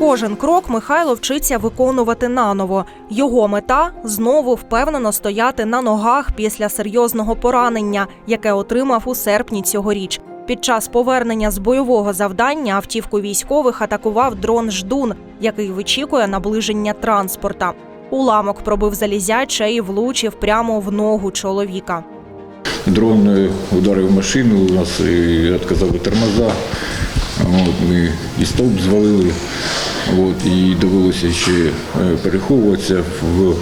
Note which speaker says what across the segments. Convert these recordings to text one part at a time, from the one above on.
Speaker 1: Кожен крок Михайло вчиться виконувати наново. Його мета знову впевнено стояти на ногах після серйозного поранення, яке отримав у серпні цьогоріч. Під час повернення з бойового завдання автівку військових атакував дрон Ждун, який вичікує наближення транспорта. Уламок пробив залізяче і влучив прямо в ногу чоловіка.
Speaker 2: Дрон е, ударив машину, у нас е, відказали тормоза. От, ми і стовп звалили, от, і довелося ще е, переховуватися в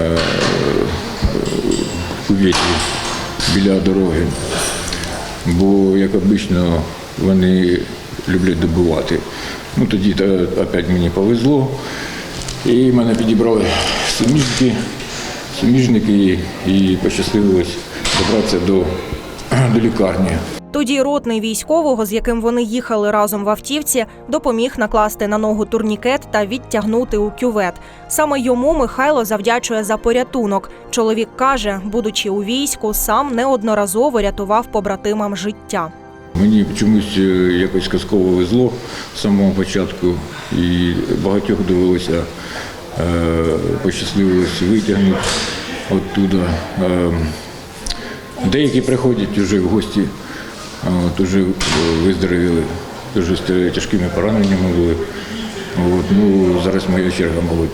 Speaker 2: е, біля дороги. Бо, як обично, вони люблять добивати. Ну, тоді та, опять мені повезло. І мене підібрали суміжники, суміжники і пощасливилось добратися до, до лікарні.
Speaker 1: Тоді ротний військового, з яким вони їхали разом в автівці, допоміг накласти на ногу турнікет та відтягнути у кювет. Саме йому Михайло завдячує за порятунок. Чоловік каже, будучи у війську, сам неодноразово рятував побратимам життя.
Speaker 2: Мені чомусь е, якось казково везло з самого початку, і багатьох довелося е, пощасливилось витягнути оттуда. Е, деякі приходять вже в гості, а от уже е, виздоровіли, дуже тяжкими пораненнями були. От, ну, зараз моя черга, мабуть.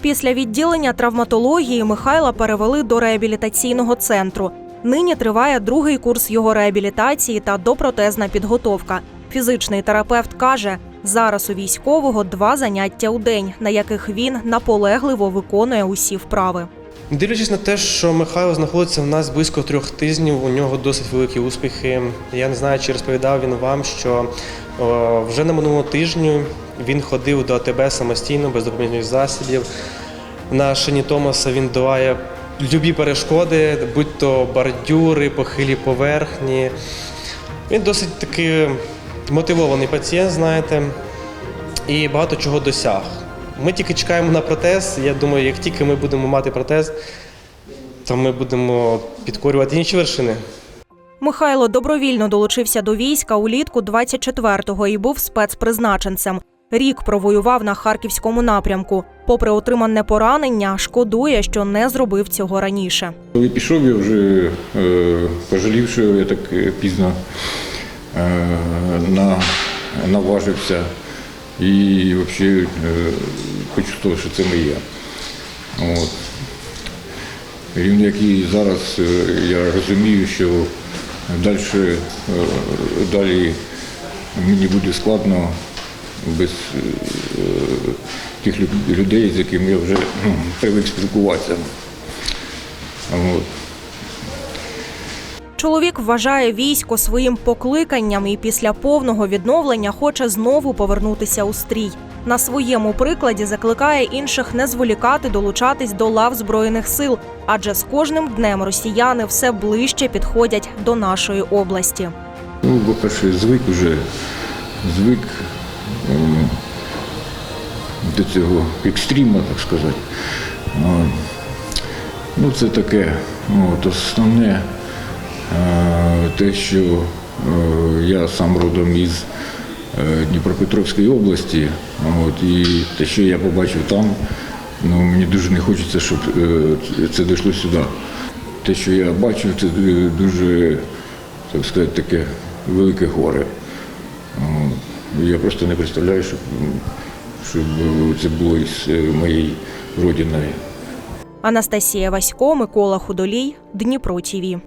Speaker 1: Після відділення травматології Михайла перевели до реабілітаційного центру. Нині триває другий курс його реабілітації та допротезна підготовка. Фізичний терапевт каже, зараз у військового два заняття у день, на яких він наполегливо виконує усі вправи.
Speaker 3: Дивлячись на те, що Михайло знаходиться в нас близько трьох тижнів, у нього досить великі успіхи. Я не знаю, чи розповідав він вам, що вже на минулому тижні він ходив до АТБ самостійно, без допоміжних засобів. На шині Томаса він долає любі перешкоди, будь то бордюри, похилі поверхні. Він досить таки мотивований пацієнт, знаєте, і багато чого досяг. Ми тільки чекаємо на протез. Я думаю, як тільки ми будемо мати протез, то ми будемо підкорювати інші вершини.
Speaker 1: Михайло добровільно долучився до війська улітку 24-го і був спецпризначенцем. Рік провоював на харківському напрямку. Попри отримане поранення, шкодує, що не зробив цього раніше.
Speaker 2: Коли пішов, я вже е, пожалів, що я так е, пізно е, на, наважився. І взагалі е, хочу сказати, що це моє. От. Рівно як і зараз е, я розумію, що далі, е, далі мені буде складно без е, тих людей, з якими я вже ну, привик спілкуватися. От.
Speaker 1: Чоловік вважає військо своїм покликанням і після повного відновлення хоче знову повернутися у стрій. На своєму прикладі закликає інших не зволікати долучатись до лав збройних сил, адже з кожним днем росіяни все ближче підходять до нашої області.
Speaker 2: Ну, по-перше, звик уже, звик ем, до цього екстрима, так сказати. О, Ну, це таке, от, основне е, те, що е, я сам родом із е, Дніпропетровської області, от, і те, що я побачив там, ну, мені дуже не хочеться, щоб е, це дійшло сюди. Те, що я бачив, це е, дуже, так сказати, таке велике горе. Я просто не представляю, щоб, щоб це було із е, моєю родиною.
Speaker 1: Анастасія Васько, Микола Худолій, Дніпро ТІВІ.